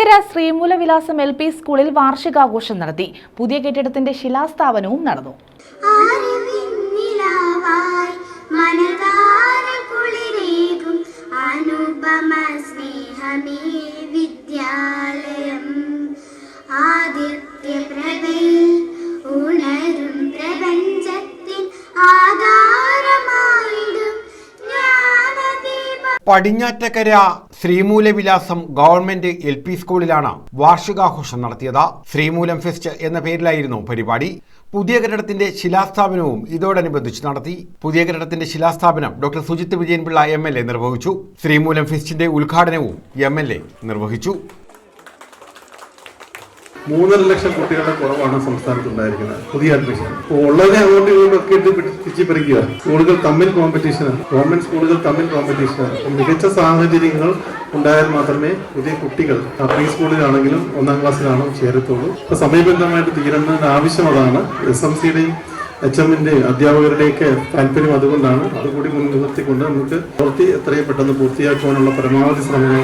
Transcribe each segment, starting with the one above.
Thevalakkara ശ്രീമൂലവിലാസം L P സ്കൂളിൽ വാർഷികാഘോഷം നടത്തി. പുതിയ കെട്ടിടത്തിന്റെ ശിലാസ്ഥാപനവും നടന്നു. സ്നേഹമേ വിദ്യാലയം. Aditya Padinjattakkara Sreemoolavilasam government L P സ്കൂളിലാണ് വാർഷികാഘോഷം നടത്തിയത്. ശ്രീമൂലം ഫെസ്റ്റ് എന്ന പേരിലായിരുന്നു പരിപാടി. പുതിയ കെട്ടിടത്തിന്റെ ശിലാസ്ഥാപനവും ഇതോടനുബന്ധിച്ച് നടത്തി. പുതിയ കെട്ടിടത്തിന്റെ ശിലാസ്ഥാപനം doctor Sujith Vijayanpillai M L A നിർവഹിച്ചു. ശ്രീമൂലം ഫെസ്റ്റിന്റെ ഉദ്ഘാടനവും എം എൽ എ നിർവഹിച്ചു. മൂന്നര ലക്ഷം കുട്ടികളുടെ കുറവാണ് സംസ്ഥാനത്ത് ഉണ്ടായിരിക്കുന്നത് പുതിയ അഡ്മിഷൻ ഉള്ളതിനെ അങ്ങോട്ടും ഇങ്ങോട്ടും ഒക്കെ ഇട്ട് പിടിച്ച് പറിക്കുക സ്കൂളുകൾ തമ്മിൽ കോമ്പറ്റീഷനാണ് ഗവൺമെന്റ് സ്കൂളുകൾ തമ്മിൽ കോമ്പറ്റീഷനാണ് മികച്ച സാഹചര്യങ്ങൾ ഉണ്ടായാൽ മാത്രമേ പുതിയ കുട്ടികൾ പ്രീ സ്കൂളിലാണെങ്കിലും ഒന്നാം ക്ലാസ്സിലാണോ ചേരത്തുള്ളൂ. സമയബന്ധമായിട്ട് തീരേണ്ടതിന്റെ ആവശ്യം അതാണ്. എസ് എം സിയുടെയും എച്ച് എമ്മിന്റെ അധ്യാപകരുടെയൊക്കെ താല്പര്യം അതുകൊണ്ടാണ്. അതുകൂടി മുൻനിർത്തിക്കൊണ്ട് നമുക്ക് പ്രവൃത്തി എത്രയും പെട്ടെന്ന് പൂർത്തിയാക്കുവാനുള്ള പരമാവധി ശ്രമങ്ങൾ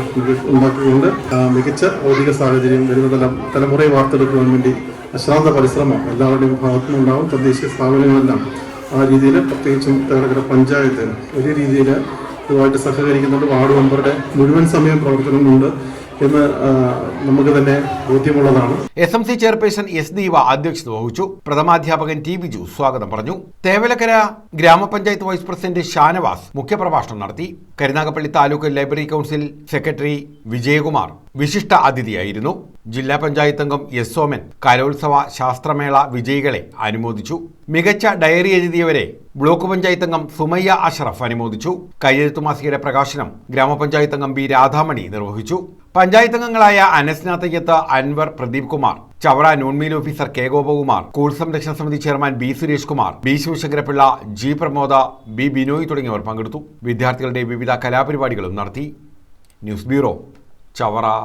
ഉണ്ടാക്കിക്കൊണ്ട് മികച്ച ഭൗതിക സാഹചര്യം വരുന്ന തലം തലമുറയെ വാർത്തെടുക്കുവാൻ വേണ്ടി അശ്രാന്ത പരിശ്രമം എല്ലാവരുടെയും ഭാഗത്തുനിന്നുണ്ടാവും തദ്ദേശീയ സ്ഥാപനങ്ങളെല്ലാം ആ രീതിയിൽ പ്രത്യേകിച്ചും തേവലക്കര പഞ്ചായത്തിന് വലിയ രീതിയിൽ ഇതുമായിട്ട് സഹകരിക്കുന്നുണ്ട്. വാർഡ് മെമ്പറുടെ മുഴുവൻ സമയം പ്രവർത്തനമുണ്ട്. എന്ന് നമുക്ക് തന്നെ ബോധ്യമുള്ളതാണ്. S M C chairperson S Deeva അധ്യക്ഷത വഹിച്ചു. പ്രഥമാധ്യാപകൻ ടി ബിജു സ്വാഗതം പറഞ്ഞു. തേവലക്കര ഗ്രാമപഞ്ചായത്ത് വൈസ് പ്രസിഡന്റ് ഷാനവാസ് മുഖ്യപ്രഭാഷണം നടത്തി. Karunagappally taluk library council secretary Vijayakumar വിശിഷ്ട അതിഥിയായിരുന്നു ജില്ലാ പഞ്ചായത്ത് അംഗം എസ് സോമൻ കലോത്സവ ശാസ്ത്രമേള വിജയികളെ അനുമോദിച്ചു. മികച്ച ഡയറി എഴുതിയവരെ ബ്ലോക്ക് പഞ്ചായത്ത് അംഗം സുമയ്യ അഷറഫ് അനുമോദിച്ചു. കയ്യെഴുത്തു മാസികയുടെ പ്രകാശനം ഗ്രാമപഞ്ചായത്ത് അംഗം ബി രാധാമണി നിർവഹിച്ചു. പഞ്ചായത്ത് അംഗങ്ങളായ അനസ്നാഥയ്യത്ത് Anwar Pradeep Kumar Chavara noon meal officer K Gopakumar school സംരക്ഷണ സമിതി chairman B Suresh Kumar B Sivasankarapillai G Pramoda B Binoy തുടങ്ങിയവർ പങ്കെടുത്തു. വിദ്യാർത്ഥികളുടെ വിവിധ കലാപരിപാടികളും നടത്തി. News bureau Chavara.